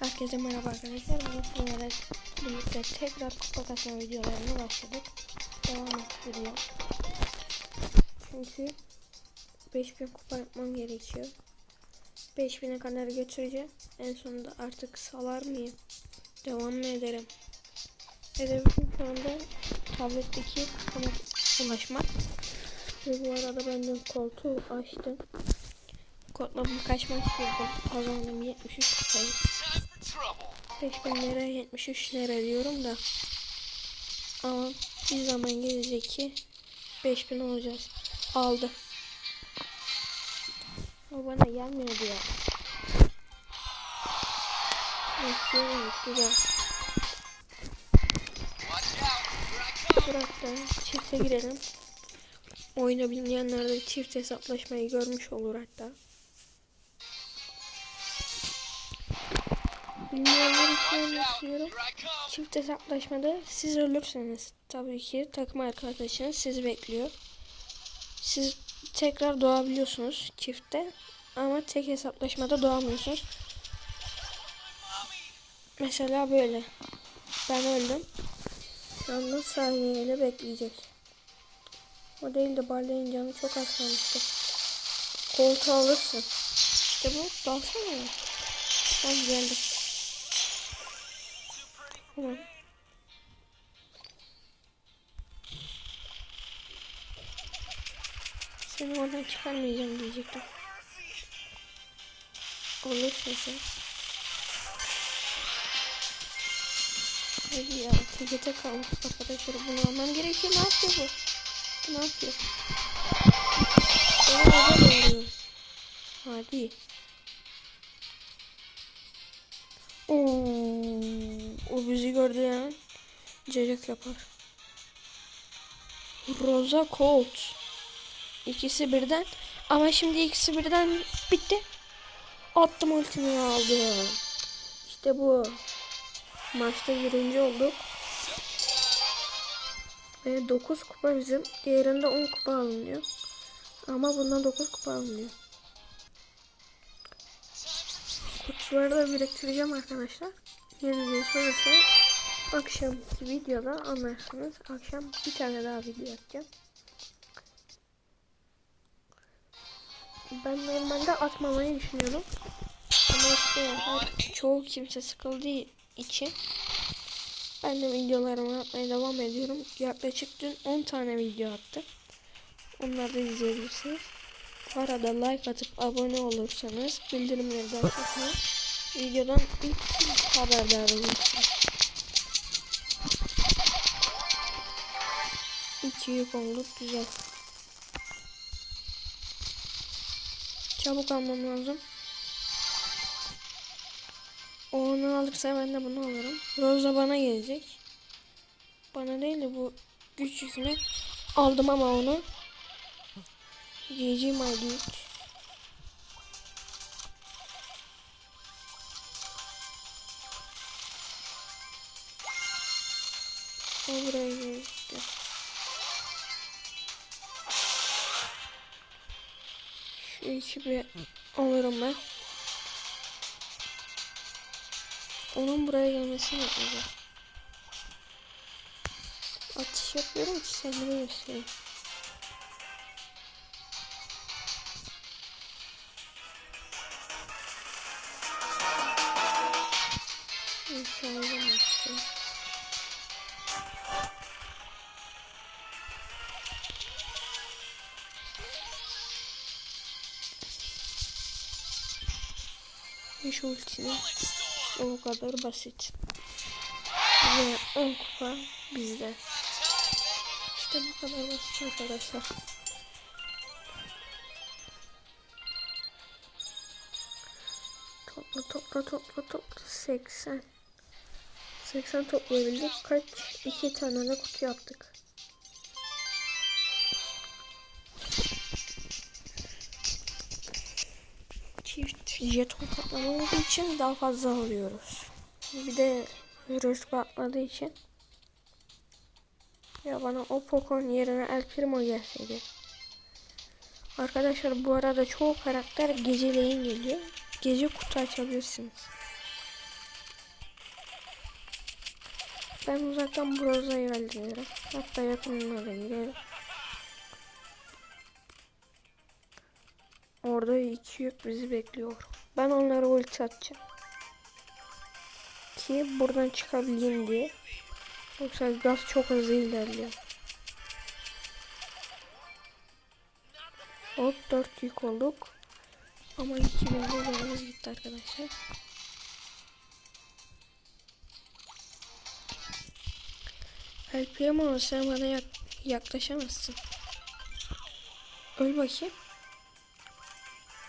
Herkese merhaba arkadaşlar. Bu sizlerle birlikte tekrar kupa kasma videolarına başladık. Devam ettiriyor. Çünkü 5000 kupa yapmam gerekiyor. 5000'e kadar götüreceğim. En sonunda artık salar mıyım? Devam mı ederim? Hedefim şu anda tabletteki kupama ulaşmak. Ve bu arada ben de koltuğu açtım. Kodla birkaç maç girdim. Kazandım 73 kupayı. 5000 lira 73 lira diyorum da. Ama bir zaman gelecek ki 5000 olacağız. Aldı. O bana gelmiyor diyor. Bekliyorum güzel. Bırak da çifte girelim. Oyunu bilmeyenler de çift hesaplaşmayı görmüş olur hatta. Bilmeyenler için anlatıyorum. Çift hesaplaşmada siz ölürseniz tabii ki takım arkadaşınız sizi bekliyor. Siz tekrar doğabiliyorsunuz çiftte ama tek hesaplaşmada doğamıyorsunuz. Mesela böyle. Ben öldüm. Anda saniyeni bekleyecek. O değil de Barley'in canı çok az kalmıştı. Koltuğu alırsın. İşte bu. Dalsana ya. Tamam geldim. Tamam. Seni oradan çıkarmayacağım diyecektim. Olursun sen. Hadi ya tekete kalmış arkadaşlar bunu almam gerekiyor. Ne yapıyor bu? Bu ne yapıyor? Hadi. Oo, o bizi gördü ya. Cacık yapar. Rosa Colt. İkisi birden. Ama şimdi ikisi birden bitti. Attım ultimi aldım. İşte bu. Maçta birinci olduk. Ve 9 kupa bizim. Diğerinde 10 kupa alınıyor. Ama bundan 9 kupa alınıyor. Kutuları da biriktireceğim arkadaşlar. Yeniliği sonrası akşamki videoda anlarsınız. Akşam bir tane daha video yapacağım. Ben normalde atmamayı düşünüyorum. Ama işte her, çoğu kimse sıkıldığı için ben de videolarımı atmaya devam ediyorum. Yaklaşık dün 10 tane video attım. Onları da izleyebilirsiniz. Bu arada like atıp abone olursanız bildirimleri de açarsanız videodan ilk haberdar olursunuz. İki yük olduk güzel. Çabuk almam lazım. Onu alırsa ben de bunu alırım. Rosa bana gelecek. Bana değil de bu güç yükünü aldım ama onu. GG my dude. Ekibi alırım ben. Onun buraya gelmesini bekleyeceğim. Atış yapıyorum ki sen bunu Beş ultili. O kadar basit. Ve 10 kupa bizde. İşte bu kadar basit arkadaşlar. Topla topla topla topla 80. 80 toplayabildik. Kaç? 2 tane de kutu yaptık. jeton katmanı olduğu için daha fazla alıyoruz. Bir de rüzgar patladığı için. Ya bana o Pokon yerine El Primo gelseydi. Arkadaşlar bu arada çoğu karakter geceleyin geliyor. Gece kutu açabilirsiniz. Ben uzaktan Broza'yı hallederim. Hatta yakınına da girerim. Orada iki yük bizi bekliyor. Ben onlara ulti atacağım. Ki buradan çıkabileyim diye. Yoksa gaz çok hızlı ilerliyor. Hop 4 yük olduk. Ama 2000'de canımız gitti arkadaşlar. El Primo sen bana yak yaklaşamazsın. Öl bakayım.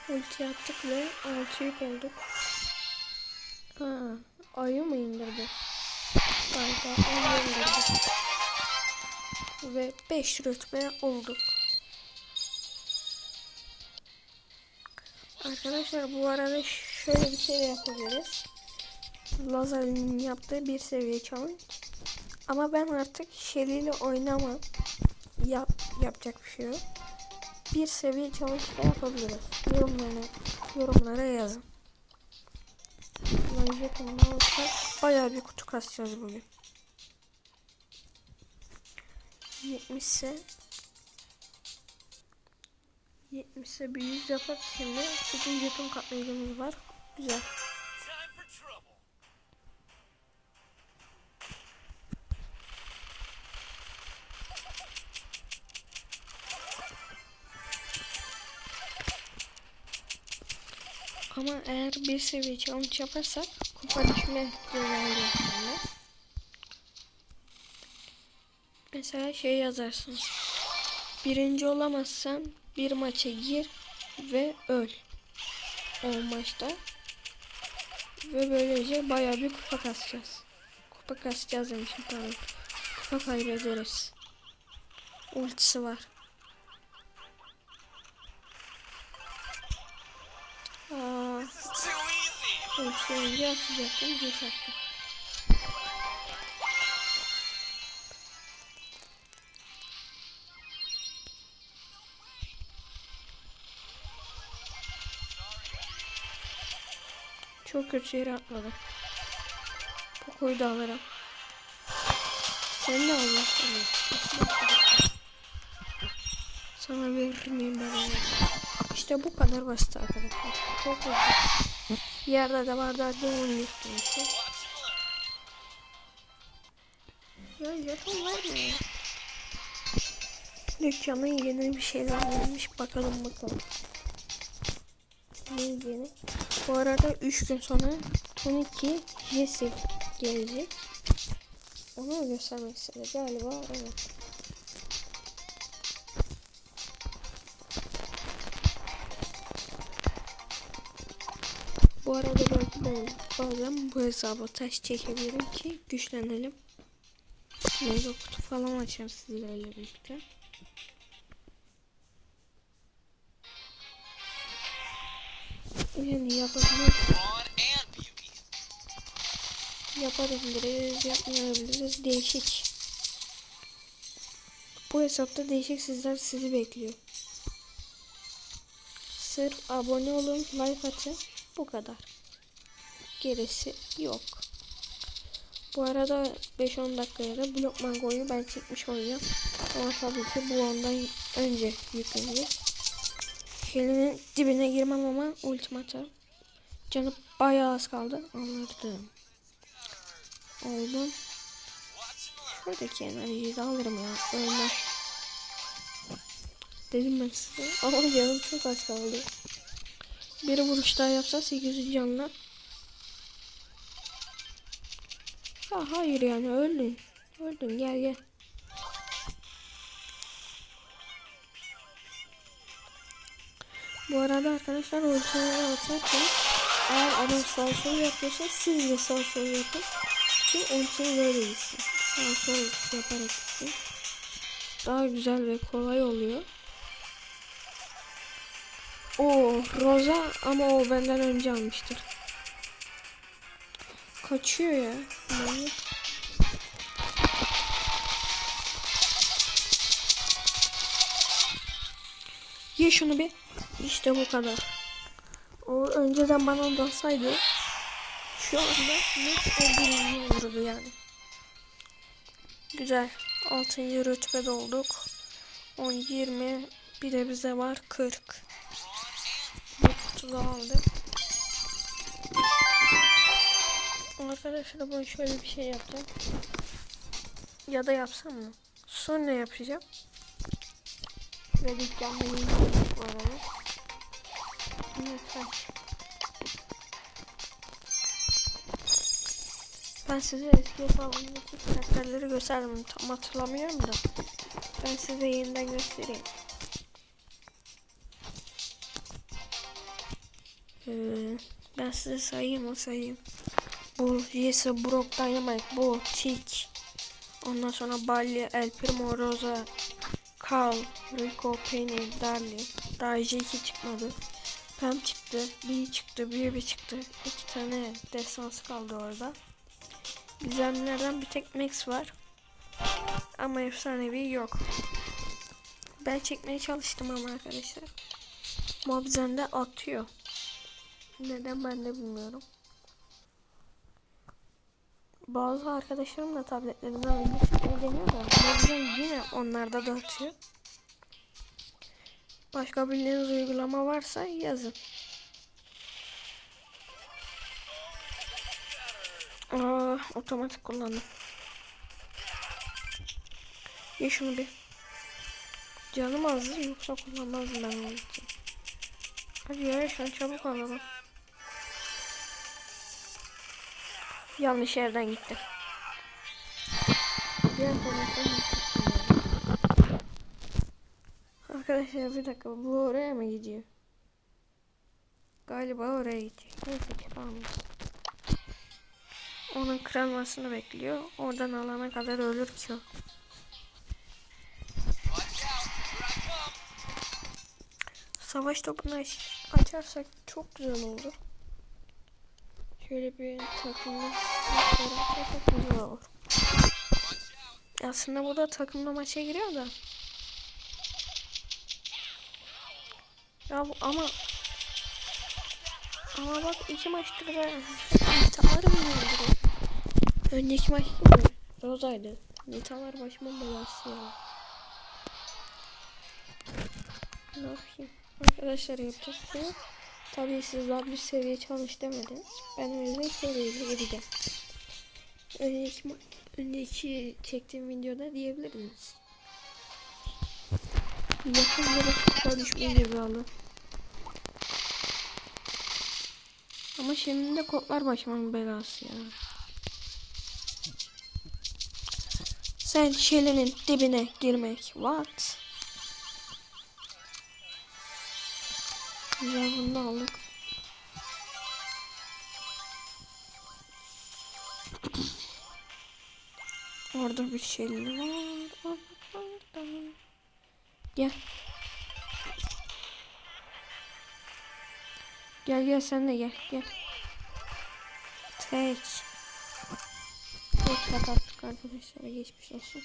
Ulti attık ve 6 yük olduk. Ha, ayı mı indirdi? Galiba ayı indirdi. Ve 5 rütbe olduk. Arkadaşlar bu arada şöyle bir şey yapabiliriz. Lazer'in yaptığı bir seviye challenge. Ama ben artık Shelly ile oynamam. Yap, yapacak bir şey yok. Bir seviye da yapabiliriz. Yorumlara, yorumlara yazın. Bayağı bir kutu kasacağız bugün. 70 ise 70 ise bir 100 yapak şimdi. Bugün jeton katlayıcımız var. Güzel. Ama eğer bir seviye challenge yaparsak kupa düşme yöneliyor şimdi. Mesela şey yazarsınız. Birinci olamazsan bir maça gir ve öl. O maçta. Ve böylece bayağı bir kupa kasacağız. Kupa kasacağız demişim pardon. Kupa kaybederiz. Ultisi var. Aa, önce atacaktım. Çok kötü yere atladım. Poco'yu da alırım. Sen de al. bak. Sana verir miyim ben onu? İşte bu kadar basit arkadaşlar. Çok hızlı. Yerde de vardı hadi onu yıktım Ya jeton var mı? Dükkana yeni bir şeyler gelmiş. Bakalım bakalım. Ne yeni? Bu arada 3 gün sonra Toniki Jesse gelecek. Onu göstermek istedi galiba evet. Bu arada ben bazen bu hesaba taş çekebilirim ki güçlenelim. Mega kutu falan açacağım sizlerle birlikte. Yani yapabiliriz, yapabiliriz, yapmayabiliriz. Değişik. Bu hesapta değişik sizler sizi bekliyor. Sırf abone olun, like atın. Bu kadar. Gerisi yok. Bu arada 5-10 dakikaya da Blok Mango'yu ben çekmiş olacağım. Ama tabii ki bu ondan önce yüklenecek. Şelinin dibine girmem ama ultimata. Canı bayağı az kaldı. Anladım. Learn. Şuradaki enerjiyi de alırım ya. Ölmem. Dedim ben size. Ama canım çok az kaldı. Bir vuruş daha yapsa 800 canla. Ya hayır yani öldün. Öldün gel gel. Bu arada arkadaşlar ultileri atarken eğer adam sağ sol yapıyorsa siz de sağ sol yapın. Ki ultini böyle gitsin. Sağ sol yaparak gitsin. Daha güzel ve kolay oluyor. O Rosa ama o benden önce almıştır. Kaçıyor ya. Manyak. Ye şunu bir. İşte bu kadar. O önceden bana dalsaydı şu anda net öldürülüyor olurdu yani. Güzel. 6. rütbede olduk. 10, 20. Bir de bize var 40. Daha aldık. Arkadaşlar ben şöyle bir şey yapacağım. Ya da yapsam mı? Sonra yapacağım. Ve bir bu arada. Lütfen. Ben size eski hesabımdaki karakterleri gösterdim. Tam hatırlamıyorum da. Ben size yeniden göstereyim. Ee, ben size sayayım mı sayayım. Bu Jesse, Brock, Dynamite, bu Tick. Ondan sonra Balli, El Primo, Rosa, Carl, Rico, Penny, Darly. Daha J2 çıkmadı. Pam çıktı, B çıktı, bir çıktı. İki tane destans kaldı orada. Gizemlerden bir tek Max var. Ama efsanevi yok. Ben çekmeye çalıştım ama arkadaşlar. Mobzen de atıyor. Neden ben de bilmiyorum. Bazı arkadaşlarım da tabletlerinden video çekmeyi deniyor da yine onlarda da atıyor. Başka bildiğiniz uygulama varsa yazın. Aa, otomatik kullandım. Ye şunu bir. Canım azdı yoksa kullanmazdım ben onu. Hadi ya şu an çabuk alalım. Yanlış yerden gittim. Arkadaşlar bir dakika bu oraya mı gidiyor? Galiba oraya gidiyor. Neyse çıkalım. Onun kırılmasını bekliyor. Oradan alana kadar ölür ki o. Savaş topunu aç- açarsak çok güzel olur. Şöyle bir takımlı açarsak güzel olur. Aslında burada takımlı maça giriyor da. Ya bu ama ama bak iki maçtır da Nitalar mı öldürüyor? Önceki maç kimdi? Roza'ydı. Nitalar başıma belası ya. Ne yapayım? Arkadaşlar yok. Tabii siz daha bir seviye çalış demediniz. Ben o yüzden seviyeyle gideceğim. Önceki, önceki çektiğim videoda diyebilirdiniz. Yakın bir kupa düşme cezalı. Ama şimdi de kodlar başımın belası ya. Sen şelenin dibine girmek. What? Güzel bunu da aldık. Orada bir şey var. Gel. Gel gel sen de gel gel. Tek. Tek kapattık arkadaşlar geçmiş olsun.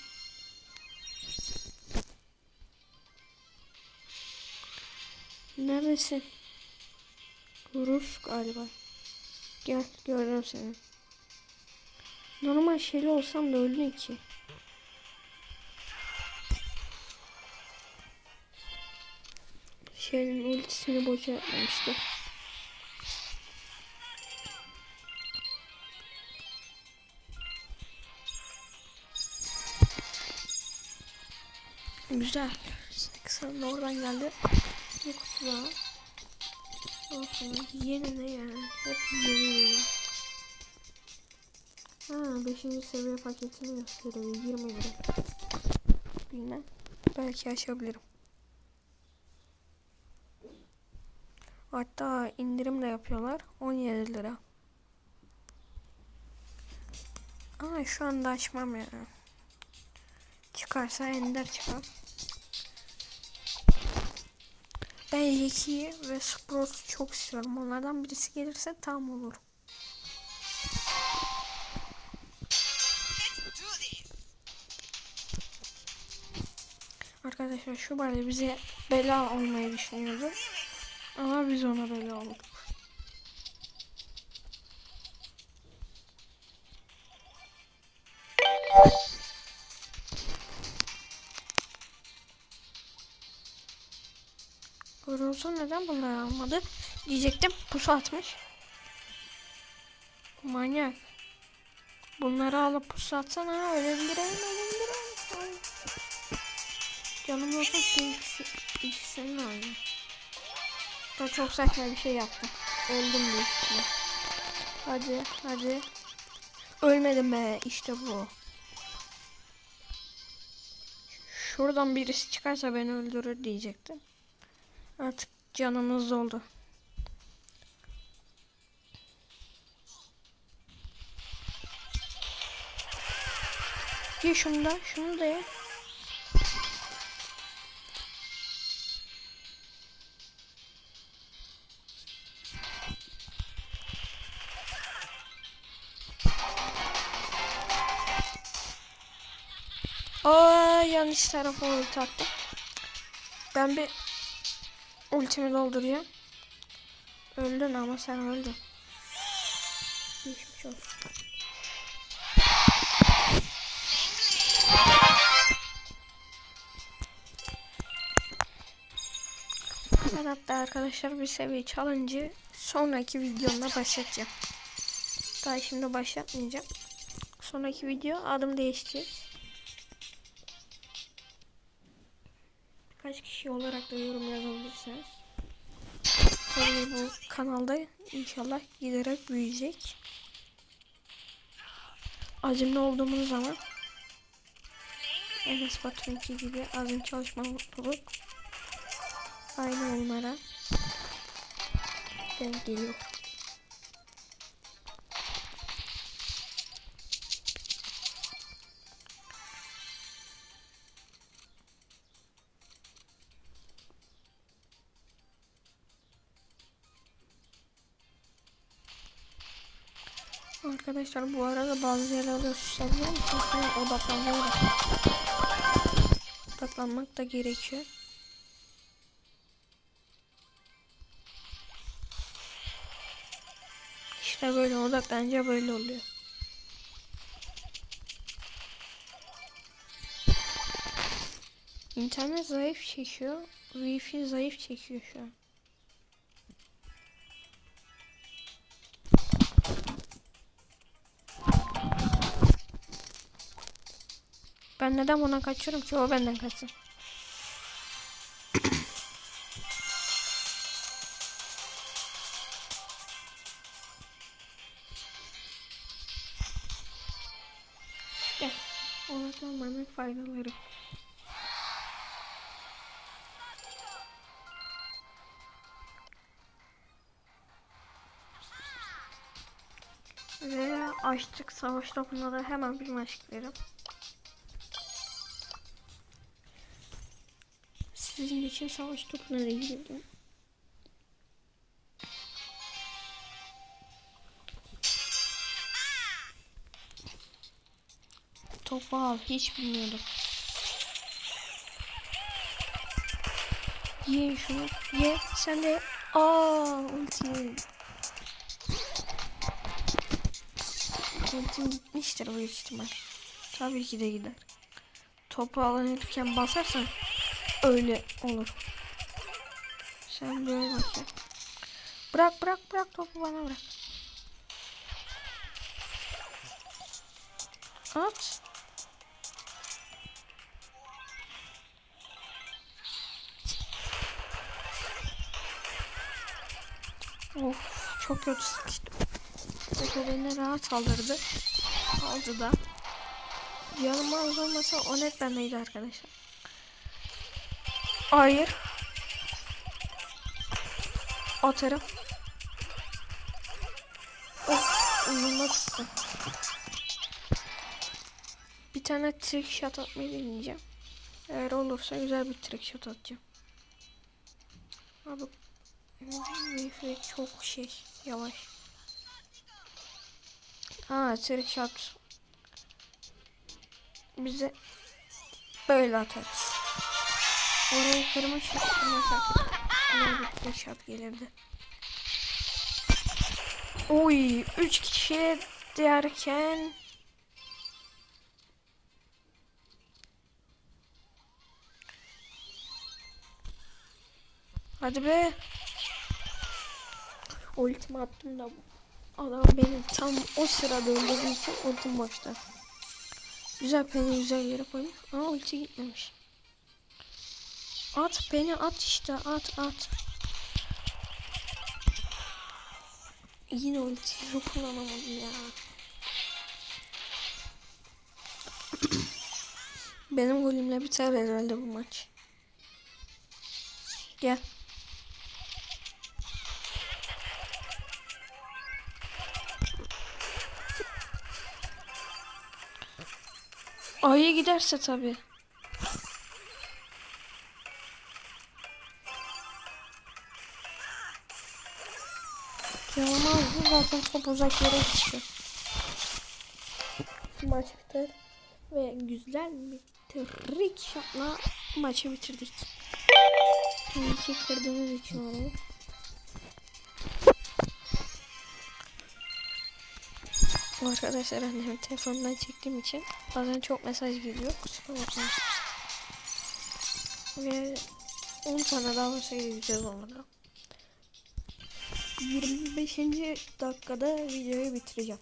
Neredesin? Rus galiba. Gel gördüm seni. Normal şeyli olsam da öldün ki. Şeyin ultisini boşa yapmamıştı. Güzel. Seksen oradan geldi. Bir kutu daha. Olsun. Yeni ne ya? Hep yeni. Ha 5. seviye paketini gösteriyor. 20 lira. Bilmem. Belki açabilirim. Hatta indirim de yapıyorlar. 17 lira. Ama şu anda açmam ya. Çıkarsa ender çıkar. Ben Yeki'yi ve Sprout'u çok istiyorum. Onlardan birisi gelirse tam olur. Arkadaşlar şu bari bize bela olmayı düşünüyordu. Ama biz ona bela olduk. Yusuf neden bunları almadı? Diyecektim pusu atmış. Manyak. Bunları alıp pusu atsana öldüreyim. Ay. Canım olsa şu ikisi. Ben çok saçma bir şey yaptım. Öldüm büyük ihtimal. Hadi hadi. Ölmedim be işte bu. Şuradan birisi çıkarsa beni öldürür diyecektim. Artık canımız oldu. Ye şunu da, şunu da ye. Aa yanlış tarafa ulti attım. Ben bir ultimi dolduruyorum. Öldün ama sen öldün. Geçmiş olsun. Ben hatta arkadaşlar bir seviye challenge sonraki videomda başlatacağım. Daha şimdi başlatmayacağım. Sonraki video adım değişecek. Kaç kişi olarak da yorum yazabilirsiniz. Tabii bu kanalda inşallah giderek büyüyecek. Azimli olduğumuz zaman Enes Batur'unki gibi azim çalışma mutluluk aynı onlara denk geliyor. Arkadaşlar bu arada bazı yerlerde susabilirim çünkü odaklanıyorum. Odaklanmak da gerekiyor. İşte böyle odaklanınca böyle oluyor. İnternet zayıf çekiyor. Wi-Fi zayıf çekiyor şu an. Ben neden buna kaçıyorum ki o benden kaçsın. Gel. Odaklanmanın faydaları. Ve açtık savaş topuna da hemen bir maç girelim. Sizin için savaş topuna da girdim. Topu al hiç bilmiyordum. Ye şunu ye sen de aa ulti. Ultim gitmiştir büyük ihtimal. Tabii ki de gider. Topu alınırken basarsan öyle olur. Sen böyle bak ya. Bırak bırak bırak topu bana bırak. At. Of çok kötü sıkıştım. Topu beni rahat aldırdı. Aldı da. Yanıma olmasa o net bendeydi arkadaşlar. Hayır. Atarım. Of, ucunda tuttum. Bir tane trick shot atmayı deneyeceğim. Eğer olursa güzel bir trick shot atacağım. Abi Wi-Fi çok şey yavaş. Ha trick shot. Bize böyle atarız. Orayı kırmışız. Kırmasak. Bir shot gelirdi. Oy 3 kişi derken Hadi be. Ultimi attım da adam beni tam o sırada öldürdüğü için ultim boşta. Güzel beni güzel yere koymuş ama ulti gitmemiş. At beni at işte at at. Yine ultiyi kullanamadım ya. Benim golümle biter herhalde bu maç. Gel. Ayı giderse tabii. Zaten top uzak yere gitti. Maç biter. Ve güzel bir trik şatla maçı bitirdik. Ki kırdığımız için. Bu Arkadaşlar annemin telefonundan çektiğim için bazen çok mesaj geliyor. Kusura bakmayın. Ve 10 tane daha olsaydı güzel olurdu. 25. dakikada videoyu bitireceğim.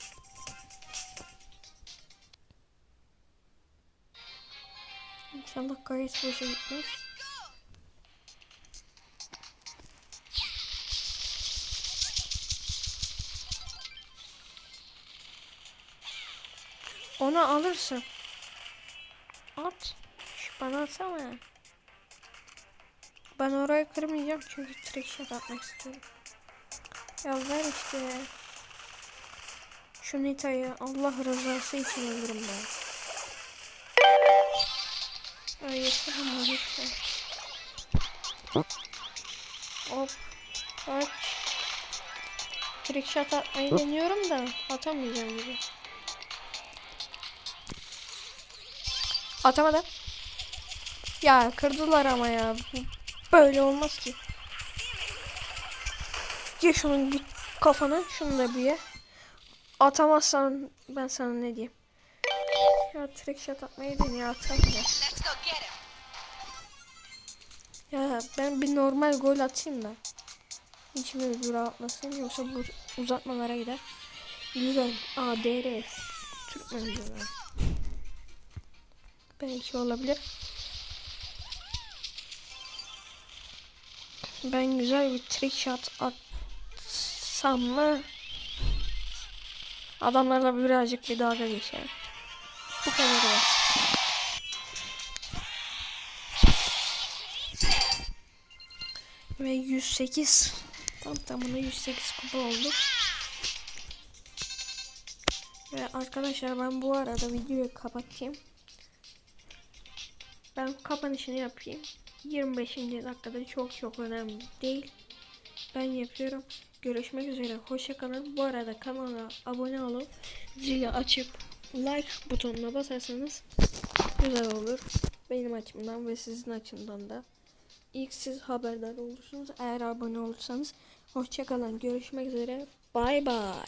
İnşallah gayet boşa gitmez. Onu alırsın. At. Şu bana atsana. Ben orayı kırmayacağım çünkü trick shot atmak istiyorum. Ya ver işte. Şu Nita'yı Allah rızası için ölürüm ben. Ay yeter ama lütfen. Hop. Kaç. Trick shot atmayı deniyorum da atamayacağım gibi. Atamadım. Ya kırdılar ama ya. Böyle olmaz ki. Ye şunun bir kafana. Şunu da bir ye. Atamazsan ben sana ne diyeyim. Ya trick shot atmayı deniyor atamıyor. Ya ben bir normal gol atayım da. İçime bir rahatlasın yoksa bu uzatmalara gider. Güzel. Aa DR. Türkmen diyorlar. Belki olabilir. Ben güzel bir trick shot atsam mı? Adamlarla birazcık bir dalga geçelim. Bu kadar basit. Ve 108 tam tamına 108 kupa olduk. Ve arkadaşlar ben bu arada videoyu kapatayım. Ben kapanışını yapayım. 25. dakikada çok çok önemli değil. Ben yapıyorum. Görüşmek üzere. Hoşçakalın. Bu arada kanala abone olup zili açıp like butonuna basarsanız güzel olur. Benim açımdan ve sizin açımdan da. İlk siz haberdar olursunuz. Eğer abone olursanız hoşçakalın. Görüşmek üzere. Bay bay.